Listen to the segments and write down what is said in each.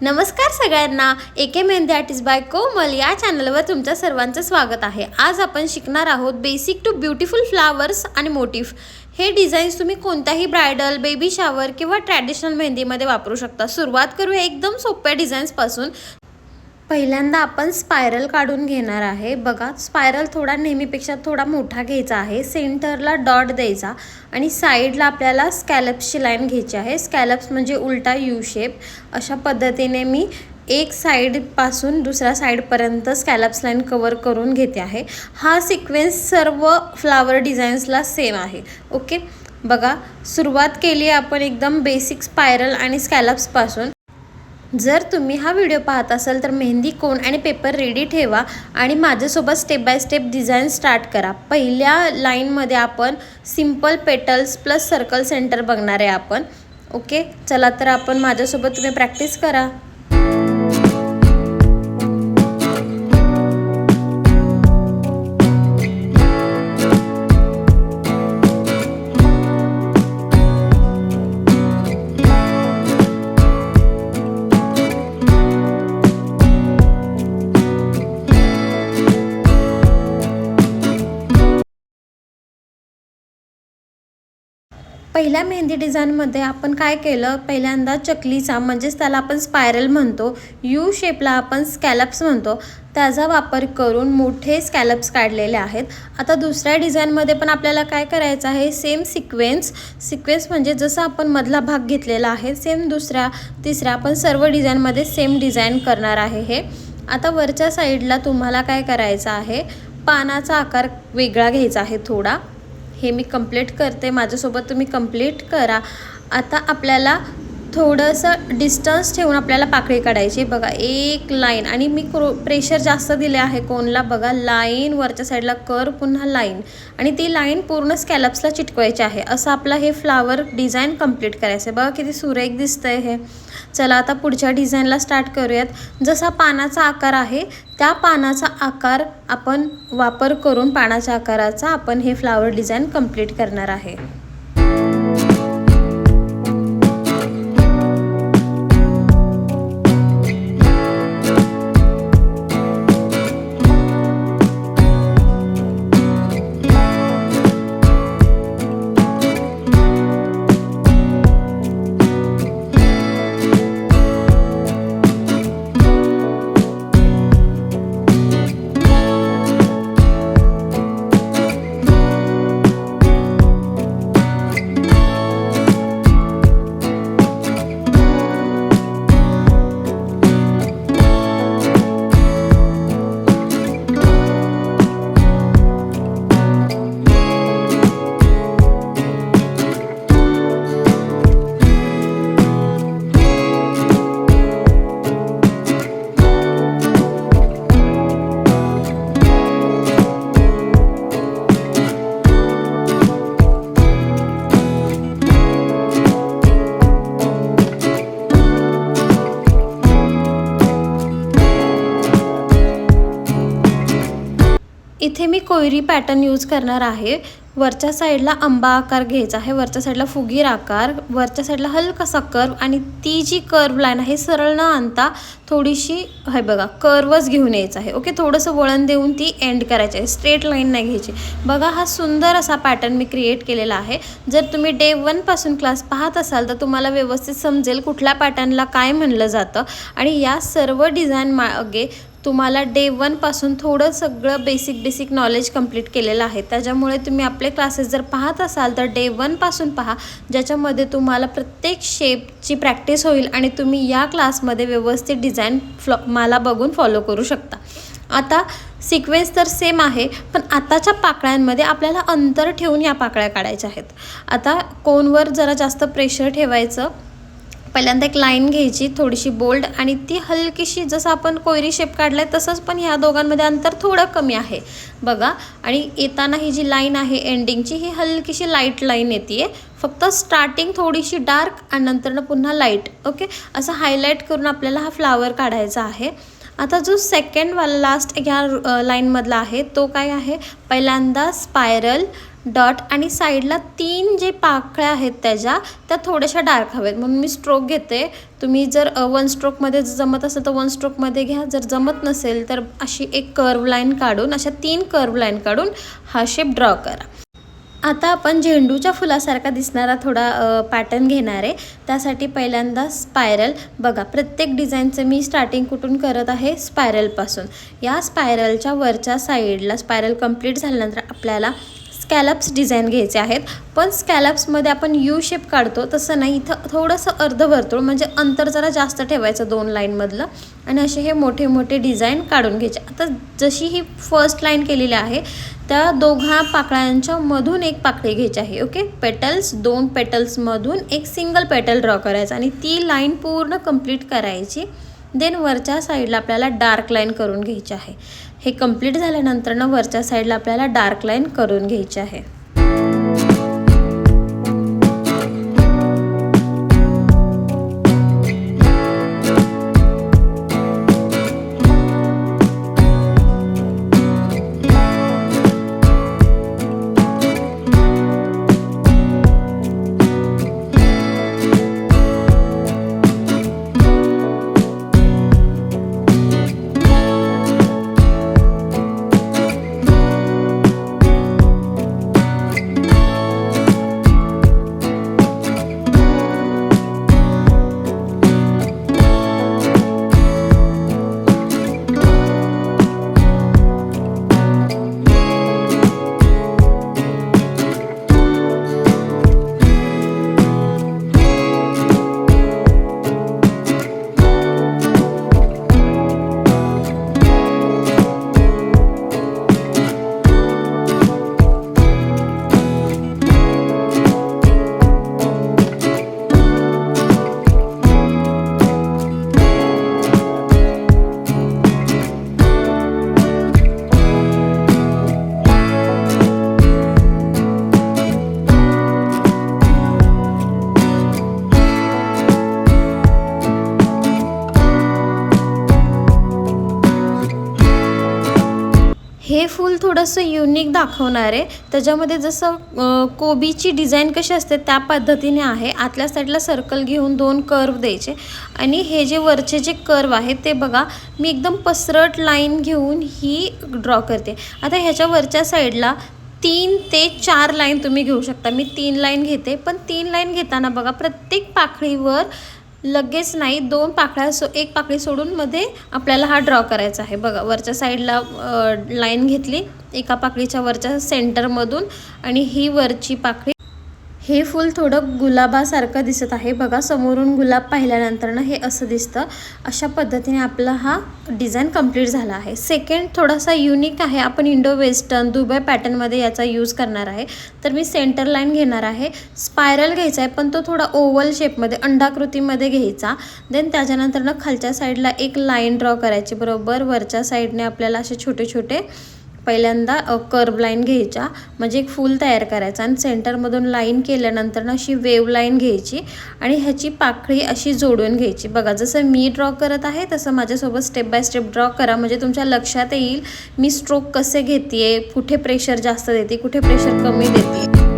नमस्कार सगळ्यांना. एके मेहंदी आर्टिस्ट बाय कोमल या चॅनलवर तुमच्या सर्वांचं स्वागत आहे. आज आपण शिकणार आहोत बेसिक टू ब्युटिफुल फ्लावर्स आणि मोटिफ हे डिझाईन्स तुम्ही कोणत्याही ब्रायडल बेबी शावर किंवा ट्रॅडिशनल मेहंदीमध्ये वापरू शकता. सुरुवात करूया एकदम सोप्या डिझाईन्सपासून पहिल्यांदा आपण स्पायरल काढून घेणार आहे. बघा स्पायरल थोडा नेहमीपेक्षा थोडा मोठा घ्यायचा आहे. सेंटरला डॉट द्यायचा आणि साईडला आपल्याला स्कॅलप्सची लाईन घ्यायची आहे. स्कॅलप्स म्हणजे उलटा यू शेप. अशा पद्धतीने मी एक साईडपासून दुसऱ्या साईडपर्यंत स्कॅलप्स लाईन कवर करून घेते आहे. हा सिक्वेन्स सर्व फ्लावर डिझाईन्सला सेम आहे. ओके? बघा सुरुवात केली आपण एकदम बेसिक स्पायरल आणि स्कॅलप्सपासून. जर तुम्ही हा व्हिडिओ पाहत असाल तर मेहंदी कोण आणि पेपर रेडी ठेवा आणि माझ्यासोबत step by step design start करा. पहिल्या लाईनमध्ये आपण simple petals plus circle center बघणार आहे आपण. ओके चला तर आपण माझ्यासोबत तुम्ही प्रॅक्टिस करा. पहिल्या मेहंदी डिझाईनमध्ये आपण काय केलं? पहिल्यांदा चकलीचा म्हणजेच त्याला आपण स्पायरल म्हणतो यू शेपला आपण स्कॅलप्स म्हणतो. त्याचा वापर करून मोठे स्कॅलप्स काढलेले आहेत. आता दुसऱ्या डिझाईनमध्ये पण आपल्याला काय करायचं आहे? Same sequence. सिक्वेन्स म्हणजे जसं आपण मधला भाग घेतलेला आहे सेम दुसऱ्या तिसऱ्या आपण सर्व डिझाईनमध्ये सेम डिझाईन करणार आहे हे. आता वरच्या साईडला तुम्हाला काय करायचं आहे? पानाचा आकार वेगळा घ्यायचा आहे थोडा. हे मी कंप्लीट करते. माझ्यासोबत तुम्ही कंप्लीट करा. आता आपल्याला थोडंसं डिस्टन्स ठेवून आपल्याला पाकळी काढायची. बघा एक लाईन आणि मी क्रो प्रेशर जास्त दिले आहे कोणला? बघा लाईन वरच्या साईडला कर पुन्हा लाईन आणि ती लाईन पूर्ण स्कॅलप्सला चिटकवायची आहे. असं आपलं हे फ्लावर डिझाईन कंप्लीट करायचं आहे बघा किती सुरेख दिसतंय हे. चला आता पुढच्या डिझाईनला स्टार्ट करूयात. जसा पानाचा आकार आहे त्या पानाचा आकार आपण वापर करून पानाच्या आकाराचा आपण हे फ्लावर डिझाईन कंप्लीट करणार आहे. इथे मी कोयरी पॅटर्न यूज करणार आहे. वरच्या साईडला आंबा आकार घ्यायचा आहे. वरच्या साईडला फुगीर आकार वरच्या साईडला हलकासा कर्व आणि ती जी कर्व लाईन आहे सरळ न आणता थोडीशी आहे बघा कर्वच घेऊन यायचं आहे. ओके थोडंसं वळण देऊन ती एंड करायची आहे. स्ट्रेट लाईन नाही घ्यायची. बघा हा सुंदर असा पॅटर्न मी क्रिएट केलेला आहे. जर तुम्ही डे वनपासून क्लास पाहत असाल तर तुम्हाला व्यवस्थित समजेल कुठल्या पॅटर्नला काय म्हणलं जातं. आणि या सर्व डिझाईन मागे तुम्हाला डे वनपासून थोडं सगळं बेसिक बेसिक नॉलेज कंप्लीट केलेलं आहे. त्याच्यामुळे तुम्ही आपले क्लासेस जर पाहत असाल तर डे वनपासून पहा ज्याच्यामध्ये तुम्हाला प्रत्येक शेपची प्रॅक्टिस होईल आणि तुम्ही या क्लासमध्ये व्यवस्थित डिझाईन फ्लॉ मला बघून फॉलो करू शकता. आता सिक्वेन्स तर सेम आहे पण आताच्या पाकळ्यांमध्ये आपल्याला अंतर ठेवून या पाकळ्या काढायच्या आहेत. आता कोनवर जरा जास्त प्रेशर ठेवायचं पहिल्यांदा एक लाईन घ्यायची थोडीशी बोल्ड आणि ती हलकीशी जसं आपण कोयरी शेप काढला आहे तसंच पण ह्या दोघांमध्ये अंतर थोडं कमी आहे. बघा आणि येताना ही जी लाईन आहे एंडिंगची ही हलकीशी लाइट लाईन येते फक्त स्टार्टिंग थोडीशी डार्क आणि नंतरनं पुन्हा लाइट ओके असं हायलाईट करून आपल्याला हा फ्लावर काढायचा आहे. आता जो सेकंडवाला लास्ट ह्या लाईनमधला आहे तो काय आहे? पहिल्यांदा स्पायरल डॉट आणि साईडला तीन जे पाकळ्या आहेत त्याच्या त्या थोड्याशा डार्क हवेत. म्हणून मी स्ट्रोक घेते. तुम्ही जर वन स्ट्रोकमध्ये जमत असेल तर वन स्ट्रोकमध्ये घ्या. जर जमत नसेल तर अशी एक कर्व लाईन काढून अशा तीन कर्व लाईन काढून हा शेप ड्रॉ करा. आता आपण झेंडूच्या फुलासारखा दिसणारा थोडा पॅटर्न घेणार आहे. त्यासाठी पहिल्यांदा स्पायरल बघा प्रत्येक डिझाईनचं मी स्टार्टिंग कुठून करत आहे? स्पायरलपासून या स्पायरलच्या वरच्या साईडला स्पायरल कंप्लीट झाल्यानंतर आपल्याला स्कॅलप्स डिझाईन घ्यायचे आहेत. पण स्कॅलप्समध्ये आपण यू शेप काढतो तसं नाही. इथं थोडंसं अर्धवर्तुळ म्हणजे अंतर जरा जास्त ठेवायचं दोन लाईनमधलं. आणि असे हे मोठे मोठे डिझाईन काढून घ्यायचे. आता जशी ही फर्स्ट लाईन केलेली आहे त्या दोघा पाकळ्यांच्या मधून एक पाकळी घ्यायची आहे ओके? पेटल्स दोन पेटल्समधून एक सिंगल पेटल ड्रॉ करायचं आणि ती लाईन पूर्ण कंप्लीट करायची. देन वरच्या साईडला आपल्याला डार्क लाईन करून घ्यायची आहे. हे कंप्लीट झाल्यानंतर ना वरच्या साईडला आपल्याला डार्क लाईन करून घ्यायची आहे. थोडंसं युनिक दाखवणार आहे. त्याच्यामध्ये जसं कोबीची डिझाईन कशी असते त्या पद्धतीने आहे. आतल्या साईडला सर्कल घेऊन दोन कर्व द्यायचे. आणि हे जे वरचे जे कर्व आहे ते बघा मी एकदम पसरट लाईन घेऊन ही ड्रॉ करते. आता ह्याच्या वरच्या साईडला तीन ते चार लाईन तुम्ही घेऊ शकता. मी तीन लाईन घेते पण तीन लाईन घेताना बघा प्रत्येक पाकळीवर लगेच नाही दोन पाकळ्या सो एक पाकळी सोडून मध्ये आपल्याला हा ड्रॉ करायचा आहे. बघा वरच्या साईडला लाईन घेतली एका पाकळीच्या वरच्या सेंटरमधून आणि ही वरची पाकळी हे फूल थोडं गुलाबासारखं दिसत आहे. बघा समोरून गुलाब पाहिल्यानंतर ना हे असं दिसतं. अशा पद्धतीने आपला हा डिझाईन कंप्लीट झाला आहे. सेकंड थोडासा युनिक आहे. आपण इंडो वेस्टर्न दुबई पॅटर्नमध्ये याचा यूज करणार आहे. तर मी सेंटर लाईन घेणार आहे. स्पायरल घ्यायचा आहे पण तो थोडा ओव्हल शेपमध्ये अंडाकृतीमध्ये घ्यायचा. देन त्याच्यानंतर ना खालच्या साईडला एक लाईन ड्रॉ करायची बरोबर? वरच्या साईडने आपल्याला असे छोटे छोटे पहिल्यांदा कर्व लाईन घ्यायच्या. म्हणजे एक फूल तयार करायचा आणि सेंटरमधून लाईन केल्यानंतर ना अशी वेव लाईन घ्यायची आणि ह्याची पाकळी अशी जोडून घ्यायची. बघा जसं मी ड्रॉ करत आहे तसं माझ्यासोबत स्टेप बाय स्टेप ड्रॉ करा. म्हणजे तुमच्या लक्षात येईल मी स्ट्रोक कसे घेते कुठे प्रेशर जास्त देते कुठे प्रेशर कमी देते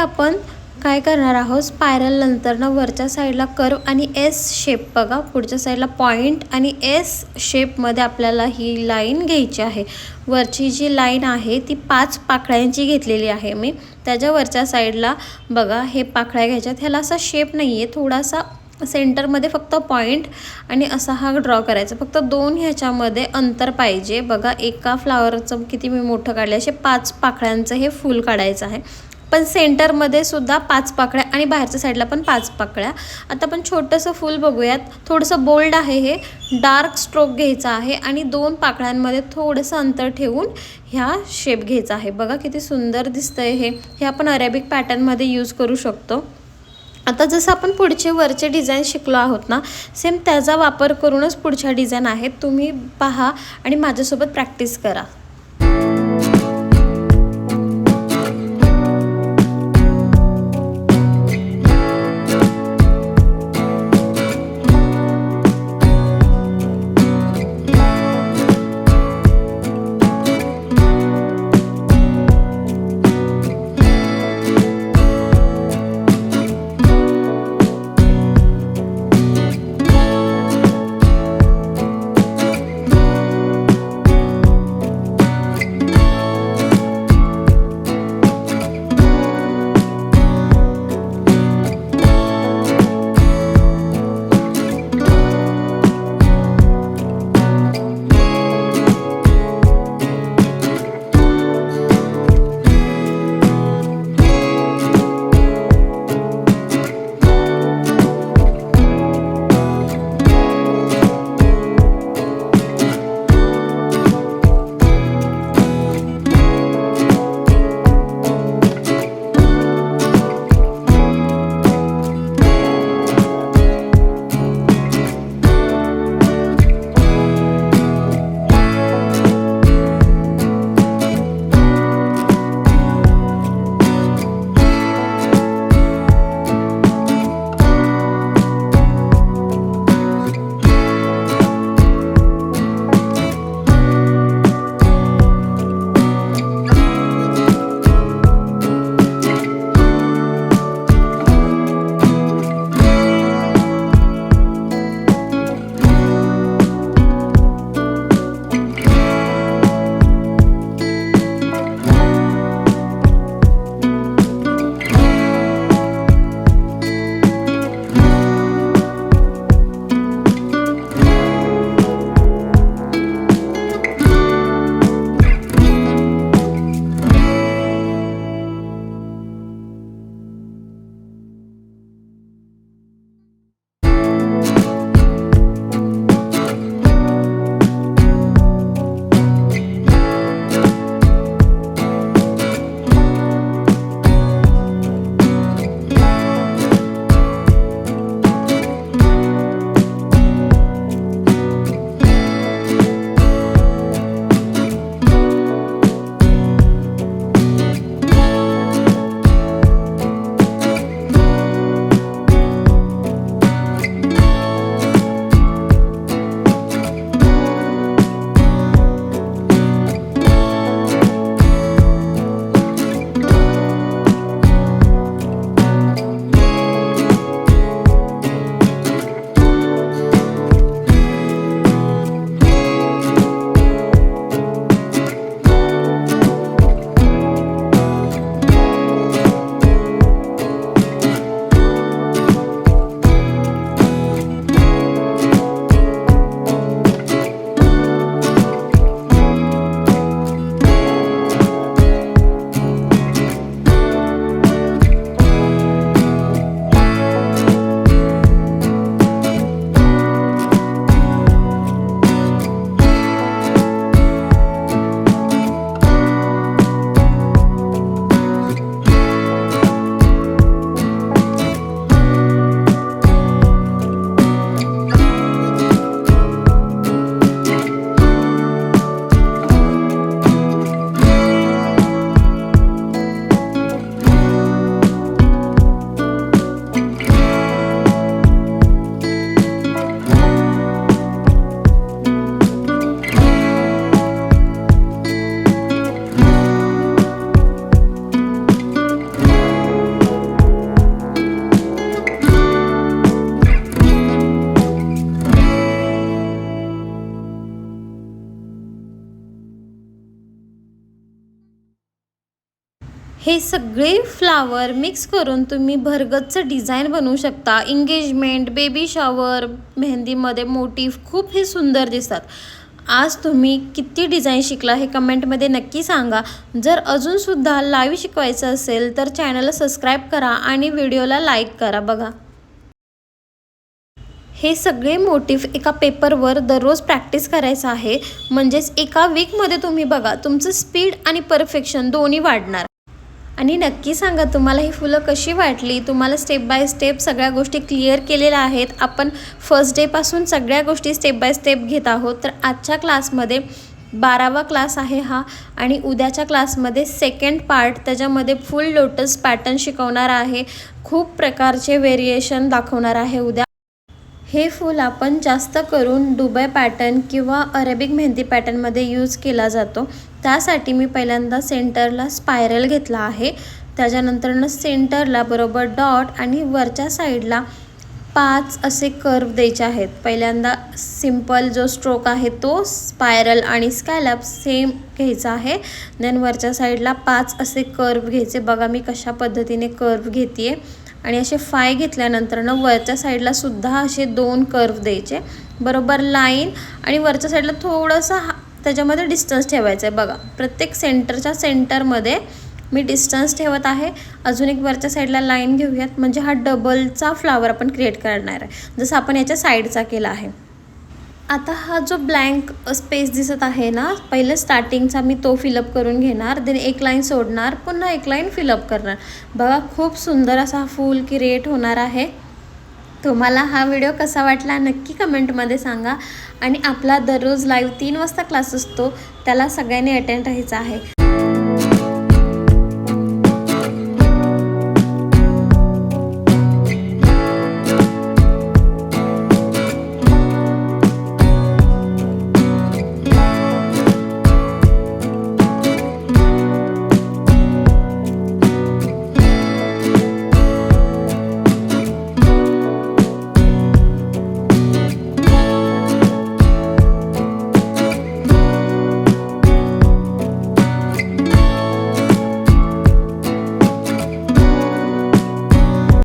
आपण काय करणार आहोत? स्पायरल नंतरनं वरच्या साईडला कर्व आणि एस शेप बघा. पुढच्या साईडला पॉईंट आणि एस शेपमध्ये आपल्याला ही लाईन घ्यायची आहे. वरची जी लाईन आहे ती पाच पाकळ्यांची घेतलेली आहे मी. त्याच्या वरच्या साईडला बघा हे पाकळ्या घ्यायच्यात. ह्याला असा शेप नाही आहे थोडासा सेंटरमध्ये फक्त पॉईंट आणि असा हा ड्रॉ करायचा. फक्त दोन ह्याच्यामध्ये अंतर पाहिजे. बघा एका फ्लावरचं किती मी मोठं काढलं असे पाच पाकळ्यांचं हे फूल काढायचं आहे. पण सेंटरमध्ये सुद्धा पाच पाकळ्या आणि बाहेरच्या साईडला पण पाच पाकळ्या. आता आपण छोटंसं फूल बघूयात. थोडंसं बोल्ड आहे हे. डार्क स्ट्रोक घ्यायचा आहे आणि दोन पाकळ्यांमध्ये थोडंसं अंतर ठेवून ह्या शेप घ्यायचा आहे. बघा किती सुंदर दिसतंय हे. हे आपण अरेबिक पॅटर्नमध्ये यूज करू शकतो. आता जसं आपण पुढचे वरचे डिझाईन शिकलो आहोत ना सेम त्याचा वापर करूनच पुढच्या डिझाईन आहेत. तुम्ही पहा आणि माझ्यासोबत प्रॅक्टिस करा. हे सगळे फ्लावर मिक्स करून तुम्ही भरगतचं डिझाईन बनवू शकता. इंगेजमेंट बेबी शॉवर मेहंदीमध्ये मोटिव खूप हे सुंदर दिसतात. आज तुम्ही किती डिझाईन शिकला हे कमेंटमध्ये नक्की सांगा. जर अजूनसुद्धा लाईव्ह शिकवायचं असेल तर चॅनलला सबस्क्राईब करा आणि व्हिडिओला लाईक करा बघा. हे सगळे मोटिव एका पेपरवर दररोज प्रॅक्टिस करायचं आहे. म्हणजेच एका वीकमध्ये तुम्ही बघा तुमचं स्पीड आणि परफेक्शन दोन्ही वाढणार. आणि नक्की सांगा तुम्हाला ही फुलं कशी वाटली? तुम्हाला स्टेप बाय स्टेप सगळ्या गोष्टी क्लिअर केलेल्या आहेत. आपण फर्स्ट डेपासून सगळ्या गोष्टी स्टेप बाय स्टेप घेत आहोत. तर आजच्या क्लासमध्ये बारावा क्लास आहे हा आणि उद्याच्या क्लासमध्ये सेकंड पार्ट त्याच्यामध्ये फुल लोटस पॅटर्न शिकवणार आहे. खूप प्रकारचे व्हेरिएशन दाखवणार आहे उद्या. हे फूल आपण जास्त करून दुबई पॅटर्न किंवा अरेबिक मेहंदी पॅटर्नमध्ये यूज केला जातो. त्यासाठी मी पहिल्यांदा सेंटरला स्पायरल घेतला आहे. त्याच्यानंतरनं सेंटरला बरोबर डॉट आणि वरच्या साईडला पाच असे कर्व द्यायचे आहेत. पहिल्यांदा सिंपल जो स्ट्रोक आहे तो स्पायरल आणि स्कॅलप सेम घ्यायचा आहे. देन वरच्या साईडला पाच असे कर्व घ्यायचे. बघा मी कशा पद्धतीने कर्व घेते आणि असे फाय घेतल्यानंतरनं वरच्या साईडला सुद्धा असे दोन कर्व द्यायचे. बरोबर लाईन आणि वरच्या साईडला थोडंसं हा त्याच्यामध्ये डिस्टन्स ठेवायचं आहे. बघा प्रत्येक सेंटरच्या सेंटरमध्ये मी डिस्टन्स ठेवत आहे. अजून एक वरच्या साईडला लाईन घेऊयात. म्हणजे हा डबलचा फ्लावर आपण क्रिएट करणार आहे. जसं आपण याच्या साईडचा केला आहे. आता हा जो ब्लँक स्पेस दिसत आहे ना पहिलं स्टार्टिंगचा मी तो फिलअप करून घेणार देन एक लाईन सोडणार पुन्हा एक लाईन फिलअप करणार. बघा खूप सुंदर असा फूल क्रिएट होणार आहे. तुम्हाला हा व्हिडिओ कसा वाटला नक्की कमेंटमध्ये सांगा. आणि आपला दररोज लाईव्ह तीन वाजता क्लास असतो त्याला सगळ्यांनी अटेंड राहायचा आहे.